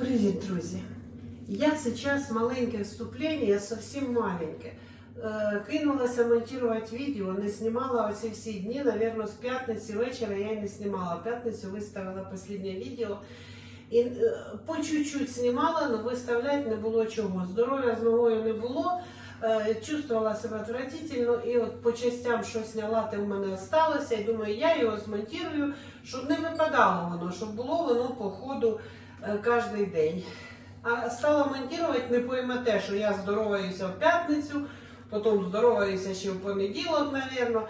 Привіт, друзі! Я сейчас маленьке вступлення, зовсім маленьке. Е, Кинулася монтувати відео, не знімала оці всі дні, наверное, з п'ятниці вечора я не знімала. П'ятницю виставила останнє відео. І е, по чуть-чуть знімала, але виставляти не було чого. Здоров'я з ногою не було. е, Чувствувала себе отвратительно, і от по частям, що зняла, те в мене осталося. І думаю, я його змонтую, щоб не випадало воно, щоб було воно по ходу кожен день. А стала монтувати, не поймете, що я здороваюся в п'ятницю, потім здороваюся ще в понеділок, мабуть.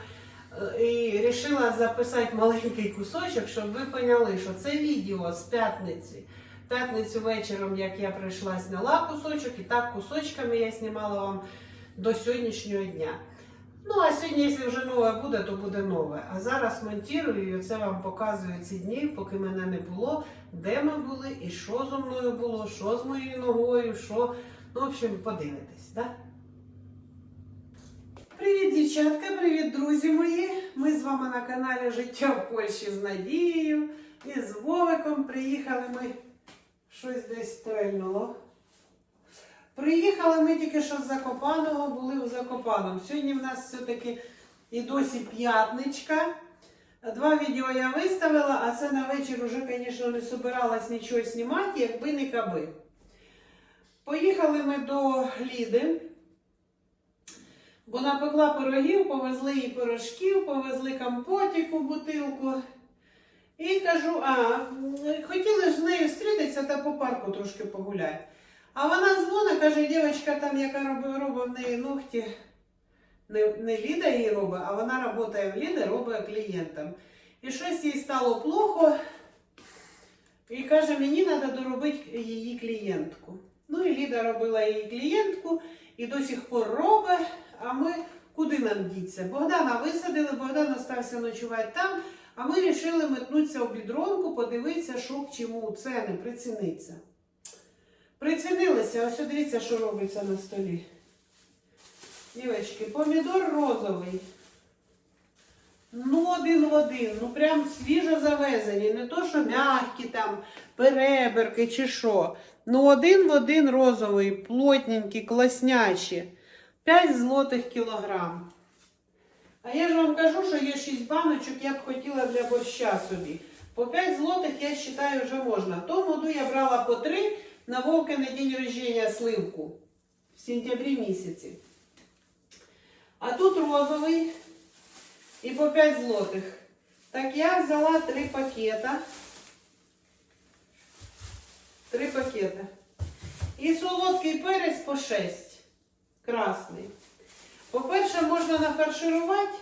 І вирішила записати маленький кусочок, щоб ви поняли, що це відео з п'ятниці. П'ятницю вечором, як я прийшла, зняла кусочок, і так кусочками я знімала вам до сьогоднішнього дня. Ну, а сьогодні, якщо вже нове буде, то буде нове. А зараз монтую і це вам показую ці дні, поки мене не було, де ми були і що зо мною було, що з моєю ногою, що. Ну, в общем, подивитесь, так? Да? Привіт, дівчатка, привіт, друзі мої! Ми з вами на каналі Життя в Польщі з Надією і з Вовиком приїхали ми. Щось десь стрельнуло. Приїхали ми тільки що з Закопаного, були в Закопаному. Сьогодні в нас все-таки і досі п'ятничка. Два відео я виставила, а це на вечір уже, звісно, не собиралась нічого знімати, якби не каби. Поїхали ми до Ліди, бо напекла пирогів, повезли їй пирожків, повезли компотик у бутилку. І кажу, а, хотіли ж з нею зустрітися та по парку трошки погуляти. А вона дзвонить, каже, дівчинка там, яка робить, робить в неї ногті, не, не Ліда її робить, а вона працює в Ліди, робить клієнтам. І щось їй стало плохо. І каже, мені треба доробити її клієнтку. Ну і Ліда робила її клієнтку і до сих пор робить, а ми куди нам діться? Богдана висадили, Богдан остався ночувати там, а ми вирішили метнутися в бідронку, подивитися, що к чому, ціни, прицінитися. Прицінилися, ось дивіться, що робиться на столі. Дівчатки, помідор розовий. Ну, один в один, ну прям свіжо завезені, не то, що м'які там, переберки чи що. Ну, один в один розовий, плотненький, класнячі. 5 злотих кілограм. А я ж вам кажу, що є 6 баночок, я б хотіла для борща собі. По 5 злотих, я вважаю, вже можна. Тому году я брала по 3 на Вовкине день рождения сливку в сентябрі місяці. А тут розовий і по 5 злотих. Так я взяла 3 пакета. 3 пакета. І солодкий перець по 6. Красний. По-перше, можна нафарширувати,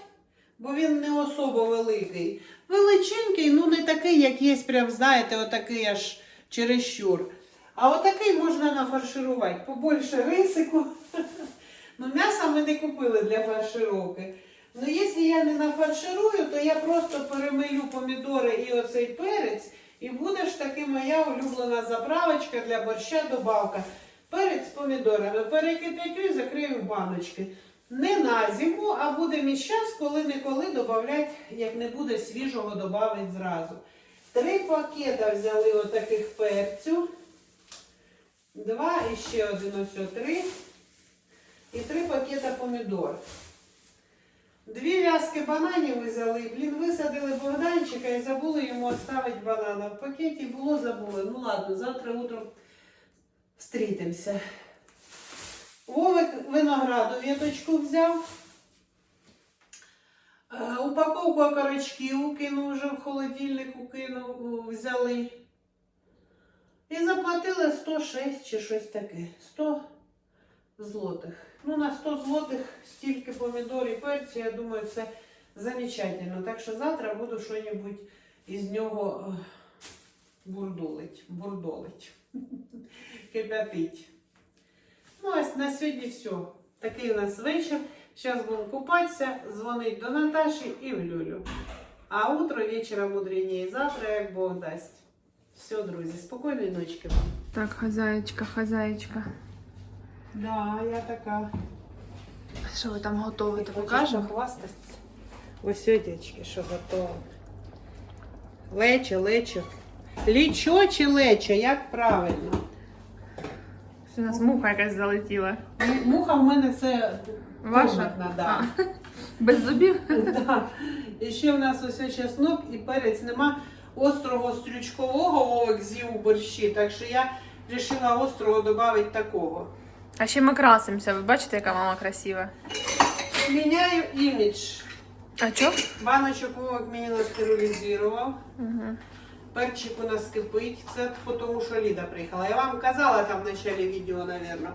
бо він не особо великий. Величенький, ну не такий, як є, прям, знаєте, отакий аж чересчур. А отакий можна нафарширувати. Побольше рисику. Ну, м'яса ми не купили для фаршировки. Ну, якщо я не нафарширую, то я просто перемилю помідори і оцей перець, і буде ж таки моя улюблена заправочка для борща добавка. Перець з помідорами. Перекип'ятю і закрию баночки. Не на зиму, а буде мій час, коли-неколи додавати, як не буде свіжого, додати зразу. Три пакета взяли отаких перцю. Два і ще один ось три. І три пакета помідор. Дві в'язки бананів взяли. Блін, висадили Богданчика і забули йому оставити банана. В пакеті було, забули. Ну ладно, завтра утром зустрітимося. Вовик винограду віточку взяв. Е, Упаковку окорочків кинув вже в холодильник, кинув, взяли. І заплатили 106 чи щось таке. 100 злотих. Ну, на 100 злотих стільки помідор і перцю, я думаю, це замечательно. Так що завтра буду щось із нього е, бурдолить. бурдолить. Кипятить. Ну, ось на сьогодні все. Такий у нас вечір. Зараз будемо купатися, дзвонить до Наташі і в Люлю. А утро вечора мудренее. Завтра, як Бог дасть. Все, друзі, спокійної ночки вам. Так, хазяєчка, хазяєчка. Да, я така. Що ви там готовите? Покажемо? похвастатися? Ось дівчатки, що готово. Лечо, лечо. Лічо чи лечо, як правильно? Це у нас муха якась залетіла. Муха в мене це Ваша? комнатна, да. А. Без зубів? Да. І ще в нас ось чеснок і перець нема острого стрючкового вовик з'їв у борщі, так що я вирішила острого додати такого. А ще ми красимося. Ви бачите, яка мама красива? Міняю імідж. А чо? Баночок вовик мені настерилізував. Угу. Перчик у нас кипить. Це тому, що Ліда приїхала. Я вам казала там в началі відео, напевно,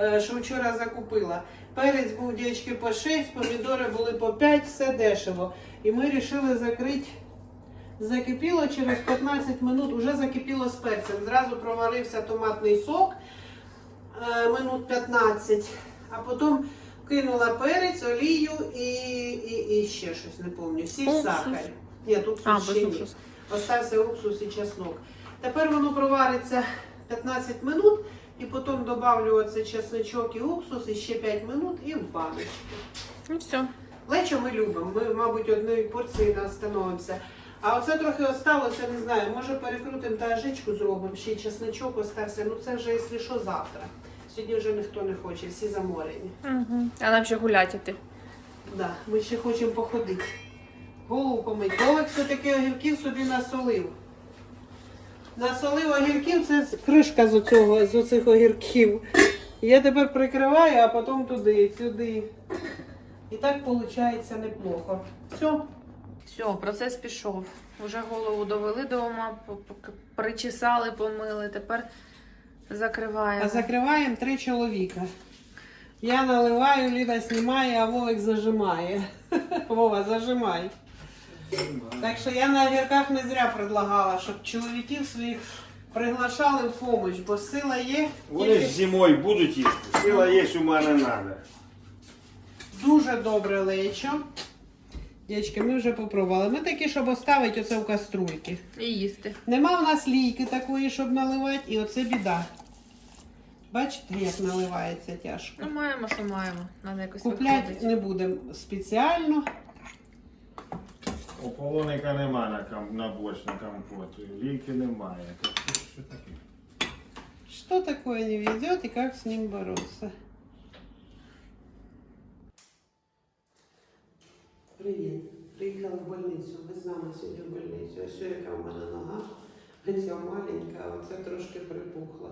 е, що вчора закупила. Перець був дівчатки по 6, помідори були по 5, все дешево. І ми вирішили закрити. Закипіло через 15 минут, уже закипіло з перцем. Зразу проварився томатний сок е, минут 15, а потім кинула перець, олію і, і, і ще щось, не пам'ятаю. Сіль, сахар. Ні, тут А, ще ні. Остався уксус і чеснок. Тепер воно провариться 15 минут і потім додавлю оце чесночок і уксус і ще 5 минут і в баночку. І все. Лечо ми любимо. Ми, мабуть, одної порції не остановимося. А оце трохи осталося, не знаю. Може перекрутимо та жичку зробимо, ще й чесночок остався. Ну це вже, якщо що, завтра. Сьогодні вже ніхто не хоче, всі заморені. Угу. А нам ще гулять іти. Да, ми ще хочемо походити. Голову помити. Вовик все-таки огірків собі насолив. Насолив огірків, це кришка з оцього, з оцих огірків. Я тепер прикриваю, а потім туди, сюди. І так виходить неплохо. Все. Все, процес пішов. Уже голову довели дома, по- по- причесали, помили. Тепер закриваємо. А закриваємо три чоловіка. Я наливаю, Ліда знімає, а Вовик зажимає. Вова, зажимай. Так що я на огірках не зря предлагала, щоб чоловіків своїх приглашали в помощь, бо сила є. Вони ж тільки зимою будуть їсти. Сила є, у мене треба. Дуже добре лечо. Дівчатки, ми вже попробували. Ми такі, щоб оставити оце в каструльки. І їсти. Нема в нас лійки такої, щоб наливати, і оце біда. Бачите, як наливається тяжко. Ну, маємо, що маємо. Надо якось Купляти виходити. не будемо спеціально. У полоника немає на, кам... на борщ, на компот. Ліки немає. Так що що таке? Что такое не ведет и как с ним бороться? Привіт. Приїхала в больницю. Ви з нами сьогодні в больницю. Ось яка в мене нога. Ця маленька, а оце трошки припухла.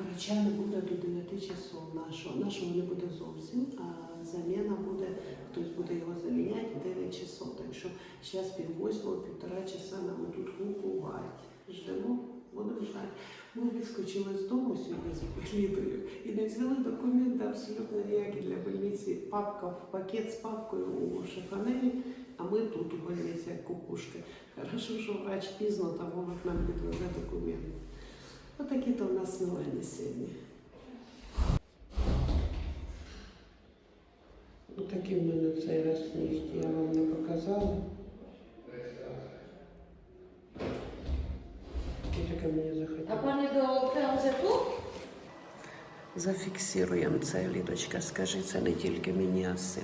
Врача не буде до 9 часов нашого. Нашого не буде зовсім, а заміна буде, хтось буде його заміняти 9 часов. Так що зараз пів восьмого, півтора часа нам тут лукувати. Ждемо, ждати. Ми вискочили з дому сьогодні з Лідою і не взяли документи абсолютно ніякі для больниці. Папка в пакет з папкою у шифонері, а ми тут у больниці як кукушки. Хорошо, що врач пізно там мовить нам підвезе документи. Отакі то в нас новини сьогодні. Такі в мене цей раз нігті, я вам не показала. І таке мені А захотілося. пане до це тут? Зафіксуємо це, Лідочка, скажи, це не тільки мені, а з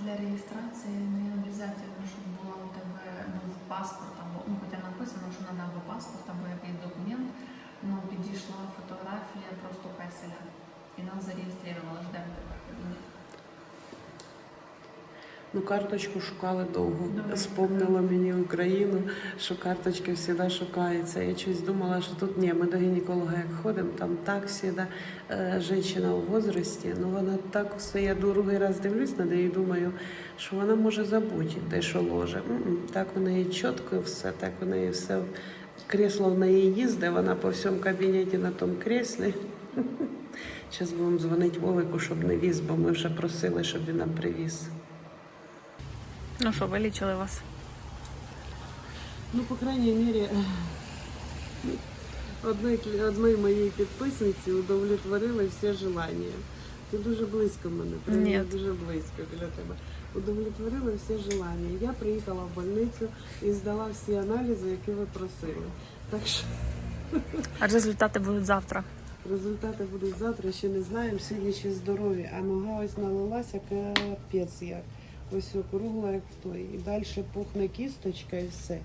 Для реєстрації не обов'язково, щоб була у тебе був паспорт або ну, хоча написано, що треба або паспорт, або якийсь документ. Ну підійшла фотографія просто песеля. І нам зареєстрували, ждемо тебе в кабінеті. Ну, карточку шукали довго. Спомнила мені Україну, що карточки завжди шукаються. Я щось думала, що тут ні, ми до гінеколога як ходимо, там так завжди е, жінка у возрасті, ну вона так все, я другий раз дивлюсь на неї і думаю, що вона може забути те, що ложе. Так у неї чітко все, так у неї все. Кресло в неї їздить, вона по всьому кабінеті на тому креслі. Зараз будемо дзвонити Вовику, щоб не віз, бо ми вже просили, щоб він нам привіз. Ну що, вилічили вас? Ну, по крайней мере, одної, одної моєї підписниці удовлетворили всі желання. Ти дуже близько мене, ти Ні. дуже близько біля тебе. Удовлетворили всі желання. Я приїхала в больницю і здала всі аналізи, які ви просили. Так що А результати будуть завтра. результати будуть завтра, ще не знаємо. Сьогодні ще здорові, а нога ось налилася капець як. Ось округла, як в той. І далі пухне кісточка і все.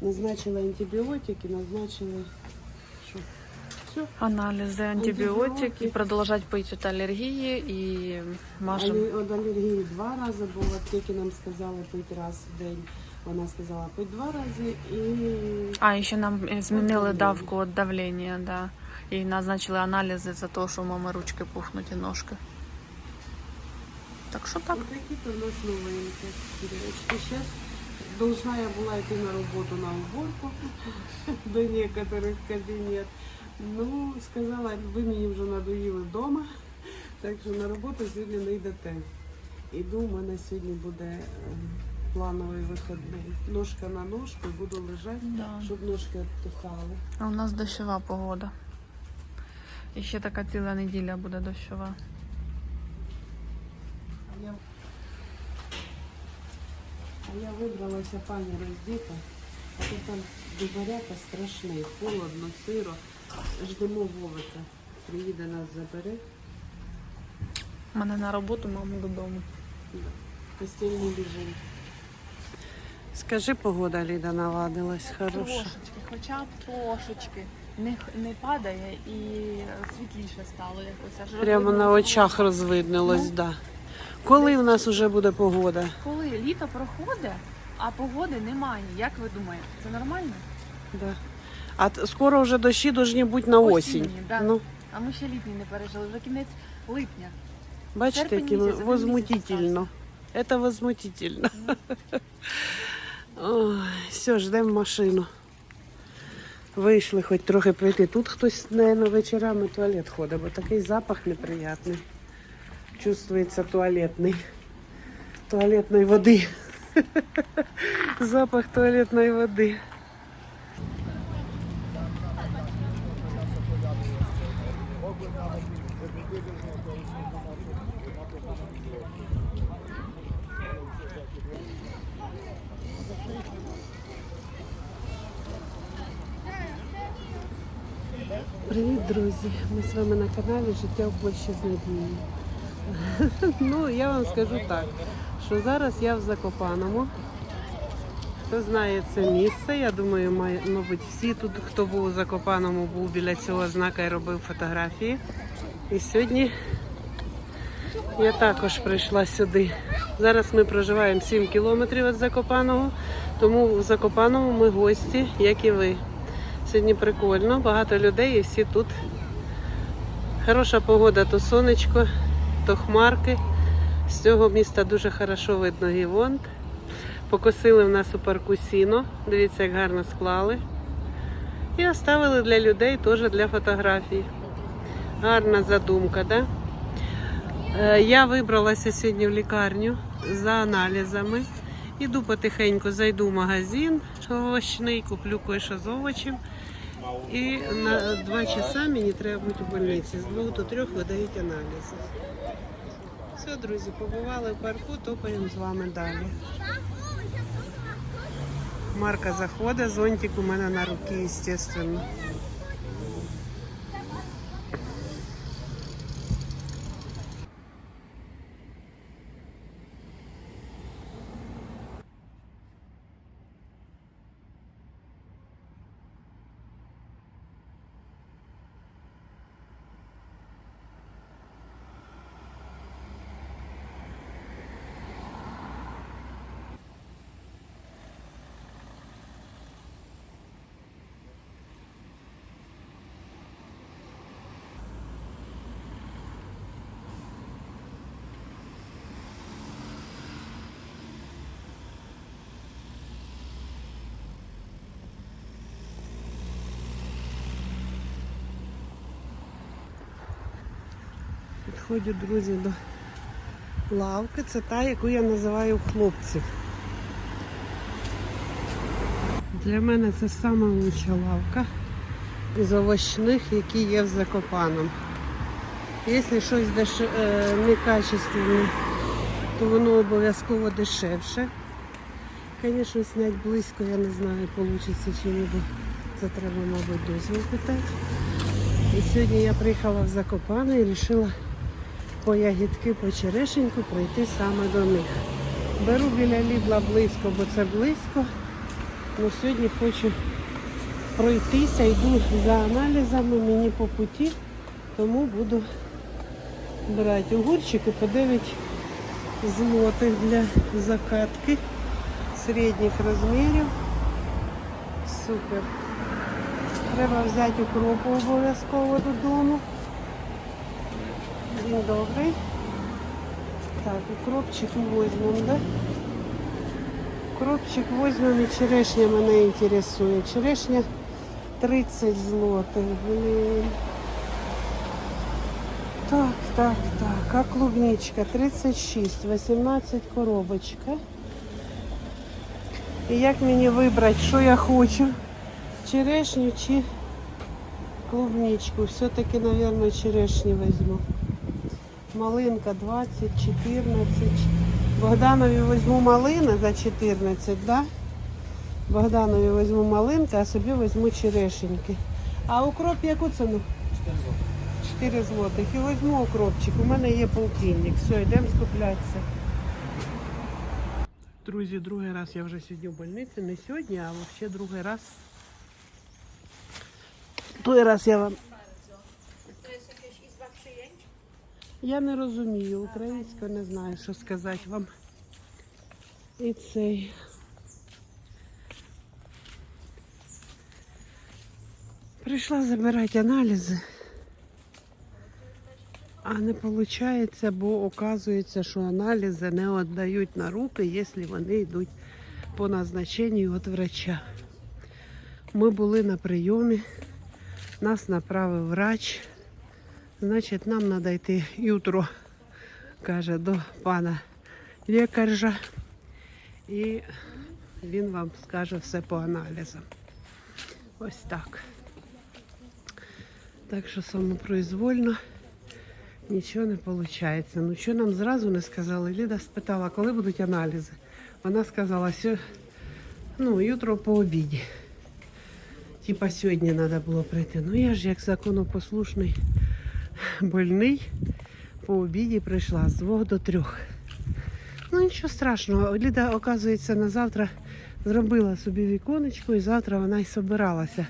Назначили антибіотики, назначили що? Все. Аналізи, Антибіотики. антибіотики, продовжать пити від алергії і. Алі- От алергії два рази, бо в аптеці нам сказали пити раз в день. Вона сказала пити два рази і А, і ще нам змінили давку від давлення, да. І назначили аналізи за те, що у мами ручки пухнуть і ножки. Так що так? Вот такі-то в нас. Дівчатки, зараз должна я була йти на роботу на уборку до некоторых кабінет. Ну, сказала, ви мені вже надоїли вдома, так що на роботу сьогодні не йдете. Іду, у мене сьогодні буде е, плановий вихідний. Ножка на ножку, буду лежати, Да. щоб ножки відтухали. А у нас дощова погода. І ще така ціла неділя буде дощова. Я, а я вибралася пані роздіта, а то там дубаряка страшний, холодно, сиро. Ждемо Вовика. Приїде нас забере. Мене на роботу, маму додому. Постільний режим. Скажи, погода Ліда наладилась, хороша. Трошечки, хоча б трошечки. Не, не падає і світліше стало якось. Аж Прямо на очах розвиднилось, да. Коли в нас вже буде погода? Коли літо проходить, а погоди немає. Як ви думаєте, це нормально? Да. А т- скоро вже дощі повинні бути на осінь. Осінні, да. Ну, А ми ще літній не пережили, вже кінець липня. бачите, Серпень які місяць, один возмутительно. Це возмутительно. Ой, все, ждемо машину. Вийшли хоч трохи пройти. Тут хтось, мабуть, вечорами в туалет ходить, бо такий запах неприятний. Чувствується туалетний. Туалетної води. Запах туалетної води. Привіт, друзі! Ми з вами на каналі Життя в Польщі з Надією. Ну, я вам скажу так, що зараз я в Закопаному. Хто знає це місце, я думаю, має, мабуть, всі тут, хто був у Закопаному, був біля цього знака і робив фотографії. І сьогодні я також прийшла сюди. Зараз ми проживаємо 7 кілометрів від Закопаного, тому в Закопаному ми гості, як і ви. Сьогодні прикольно, багато людей і всі тут. Хороша погода, то сонечко, то хмарки. З цього міста дуже хорошо видно Гівонт. Покосили в нас у парку сіно. Дивіться, як гарно склали. І оставили для людей теж для фотографій. Гарна задумка, да? Е, Я вибралася сьогодні в лікарню за аналізами. Іду потихеньку, зайду в магазин овочний, куплю кое-що з овочів. І на два часа мені треба бути в больниці. З двох до трьох видають аналізи. Все, друзі, побували в парку, топаємо з вами далі. Марка заходить, зонтик у мене на руки, звісно. Підходжу, друзі, до лавки. Це та, яку я називаю хлопців. Для мене це лучша лавка із овочних, які є в Закопаному. Якщо щось деш... е, некачественне, то воно обов'язково дешевше. Звісно, зняти близько, я не знаю, вийде чи ні, бо це треба, мабуть, дозвіл питати. І сьогодні я приїхала в Закопане і вирішила по ягідки, по черешеньку прийти саме до них. Беру біля лідла близько, бо це близько. Ну сьогодні хочу пройтися, йду за аналізами, мені по путі, тому буду брати огурчики по 9 злотих для закатки середніх розмірів. Супер. Треба взяти укропу обов'язково додому. Добрий. Так, укропчик візьмемо, да? Укропчик візьмемо і черешня мене інтересує. Черешня 30 злотих, блін. Так, так, так. А клубничка 36, 18 коробочка. І як мені вибрати, що я хочу? Черешню чи клубничку? Все-таки, мабуть, черешню візьму. Малинка 20, 14. Богданові візьму малина за 14, да? Богданові візьму малинка, а собі візьму черешеньки. А укроп яку ціну? 4 злотих. І візьму укропчик. У мене є полтинник. Все, йдемо скуплятися. Друзі, другий раз я вже сьогодні в больниці. Не сьогодні, а взагалі другий раз. Той раз я вам. Я не розумію українською, не знаю, що сказати вам. І цей. Прийшла забирати аналізи. А не виходить, бо оказується, що аналізи не віддають на руки, якщо вони йдуть по назначенню від врача. Ми були на прийомі, нас направив врач. Значить, нам треба йти jutro, каже, до пана лікаря. І він вам скаже все по аналізам. Ось так. Так що самопроизвольно нічого не виходить. Ну що нам зразу не сказали? Ліда спитала, коли будуть аналізи. Вона сказала, що ну, jutro по обіді. Типа сьогодні треба було прийти. Ну я ж як законопослушний больний по обіді прийшла з двох до трьох. Ну нічого страшного. Ліда, оказується, на завтра зробила собі віконечко і завтра вона й собиралася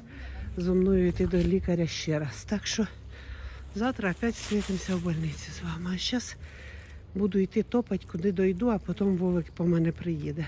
зо мною йти до лікаря ще раз. Так що завтра опять зустрітимося в больниці з вами. А зараз буду йти топати, куди дойду, а потім Вовик по мене приїде.